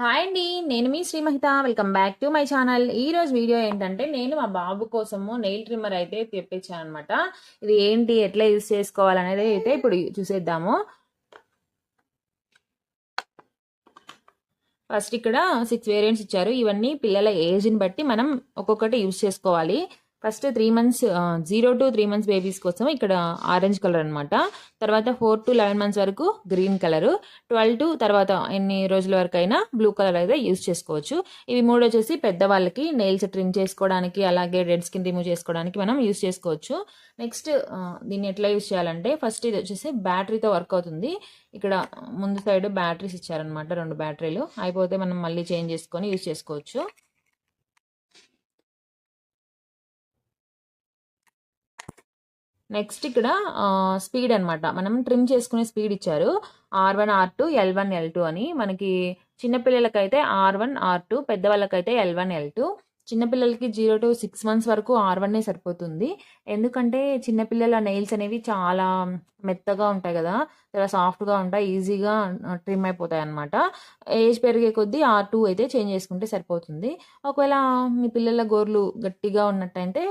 Hi అండి నేను మీ Srimahitha. Welcome back to my channel ఈ రోజు వీడియో ఏంటంటే నేను మా బాబు కోసము నెయిల్ ట్రిమ్మర్ అయితే తెప్పించాను అనమాట ఇది ఏంటి ఎట్లా యూస్ చేసుకోవాలనేది అయితే ఇప్పుడు చూసేద్దాము. ఫస్ట్ ఇక్కడ సిక్స్ వేరియంట్స్ ఇచ్చారు. ఇవన్నీ పిల్లల ఏజ్ని బట్టి మనం ఒక్కొక్కటి యూస్ చేసుకోవాలి. First three months zero to three months babies కోసం ఇక్కడ ఆరెంజ్ కలర్ అనమాట తర్వాత ఫోర్ టు లెవెన్ మంత్స్ వరకు గ్రీన్ కలర్. ట్వెల్వ్ టు తర్వాత ఎన్ని రోజుల వరకు అయినా బ్లూ కలర్ అయితే యూజ్ చేసుకోవచ్చు. ఇవి మూడు వచ్చేసి పెద్దవాళ్ళకి నెయిల్స్ ట్రిమ్ చేసుకోవడానికి అలాగే డెడ్ స్కిన్ రిమూవ్ చేసుకోవడానికి మనం యూజ్ చేసుకోవచ్చు. నెక్స్ట్ దీన్ని ఎట్లా యూస్ చేయాలంటే ఫస్ట్ ఇది వచ్చేసి బ్యాటరీతో వర్క్ అవుతుంది. ఇక్కడ ముందు సైడ్ బ్యాటరీస్ ఇచ్చారనమాట రెండు బ్యాటరీలు. అయిపోతే మనం మళ్ళీ చేంజ్ చేసుకొని యూస్ చేసుకోవచ్చు. నెక్స్ట్ ఇక్కడ స్పీడ్ అనమాట మనం ట్రిమ్ చేసుకునే స్పీడ్ ఇచ్చారు. R one R two L one L two అని. మనకి చిన్నపిల్లలకైతే ఆర్ వన్ ఆర్ టూ పెద్దవాళ్ళకైతే ఎల్ వన్ ఎల్ టూ. చిన్నపిల్లలకి జీరో టు సిక్స్ మంత్స్ వరకు ఆర్ వన్నే సరిపోతుంది. ఎందుకంటే చిన్నపిల్లల నెయిల్స్ అనేవి చాలా మెత్తగా ఉంటాయి కదా. చాలా సాఫ్ట్గా ఉంటాయి ఈజీగా ట్రిమ్ అయిపోతాయి అనమాట ఏజ్ పెరిగే కొద్దీ ఆర్ టూ అయితే చేంజ్ చేసుకుంటే సరిపోతుంది. ఒకవేళ మీ పిల్లల గోర్లు గట్టిగా ఉన్నట్టయితే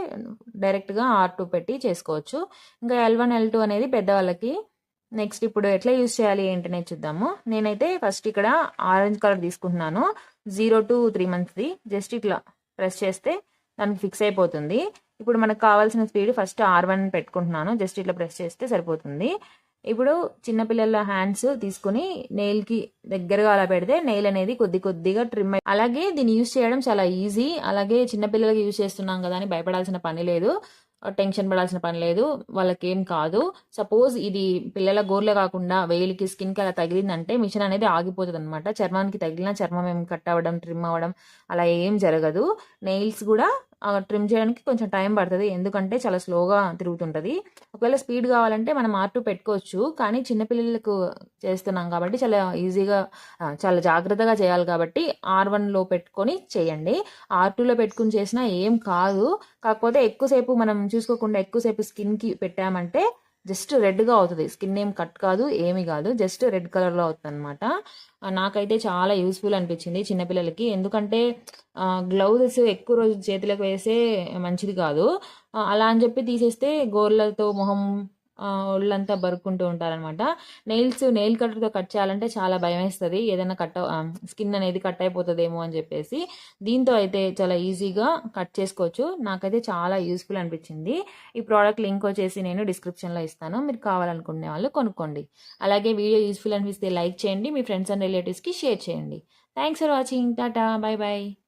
డైరెక్ట్గా ఆర్ టూ పెట్టి చేసుకోవచ్చు. ఇంకా ఎల్ వన్ ఎల్ టూ అనేది పెద్దవాళ్ళకి నెక్స్ట్ ఇప్పుడు ఎట్లా యూస్ చేయాలి ఏంటనే చూద్దాము. నేనైతే ఫస్ట్ ఇక్కడ ఆరెంజ్ కలర్ తీసుకుంటున్నాను. జీరో టు త్రీ మంత్స్ది జస్ట్ ఇట్లా. ప్రెస్ చేస్తే దానికి ఫిక్స్ అయిపోతుంది. ఇప్పుడు మనకు కావాల్సిన స్పీడ్ ఫస్ట్ ఆర్ వన్ పెట్టుకుంటున్నాను. జస్ట్ ఇట్లా ప్రెస్ చేస్తే సరిపోతుంది. ఇప్పుడు చిన్నపిల్లల హ్యాండ్స్ తీసుకుని నెయిల్కి దగ్గరగా అలా పెడితే నెయిల్ అనేది కొద్ది కొద్దిగా ట్రిమ్ అలాగే దీన్ని యూస్ చేయడం చాలా ఈజీ అలాగే చిన్నపిల్లలకి యూస్ చేస్తున్నాం కదా అని భయపడాల్సిన పని లేదు. టెన్షన్ పడాల్సిన పని లేదు. వాళ్ళకేం కాదు. సపోజ్ ఇది పిల్లల గోర్లే కాకుండా వేలికి స్కిన్కి అలా తగిలిందంటే మిషన్ అనేది ఆగిపోతుంది అనమాట చర్మానికి తగిలిన చర్మం ఏం కట్ అవ్వడం ట్రిమ్ అవ్వడం అలా ఏం జరగదు. నెయిల్స్ కూడా ట్రిమ్ చేయడానికి కొంచెం టైం పడుతుంది. ఎందుకంటే చాలా స్లోగా తిరుగుతుంటుంది. ఒకవేళ స్పీడ్ కావాలంటే మనం ఆర్టు పెట్టుకోవచ్చు. కానీ చిన్నపిల్లలకు చేస్తున్నాం కాబట్టి చాలా ఈజీగా చాలా జాగ్రత్తగా చేయాలి కాబట్టి ఆర్ వన్లో పెట్టుకొని చేయండి. ఆర్ టూలో పెట్టుకుని చేసినా ఏం కాదు. కాకపోతే ఎక్కువసేపు మనం చూసుకోకుండా ఎక్కువసేపు స్కిన్కి పెట్టామంటే జస్ట్ రెడ్గా అవుతుంది. స్కిన్ ఏం కట్ కాదు ఏమి కాదు జస్ట్ రెడ్ కలర్లో అవుతుంది అనమాట నాకైతే చాలా యూస్ఫుల్ అనిపించింది చిన్నపిల్లలకి ఎందుకంటే గ్లౌజెస్ ఎక్కువ రోజు చేతులకు వేసే మంచిది కాదు. అలా అని చెప్పి తీసేస్తే గోర్లతో మొహం ఒళ్ళంతా బరుక్కుంటూ ఉంటారనమాట నెయిల్స్ నెయిల్ కట్టర్తో కట్ చేయాలంటే చాలా భయం వేస్తుంది ఏదైనా కట్ స్కిన్ అనేది కట్ అయిపోతుందేమో అని చెప్పేసి దీంతో అయితే చాలా ఈజీగా కట్ చేసుకోవచ్చు. నాకైతే చాలా యూస్ఫుల్ అనిపించింది. ఈ ప్రోడక్ట్ లింక్ వచ్చేసి నేను డిస్క్రిప్షన్లో ఇస్తాను. మీరు కావాలనుకునే వాళ్ళు కొనుక్కోండి. అలాగే వీడియో యూస్ఫుల్ అనిపిస్తే లైక్ చేయండి. మీ ఫ్రెండ్స్ అండ్ రిలేటివ్స్కి షేర్ చేయండి. Thanks for watching tata bye bye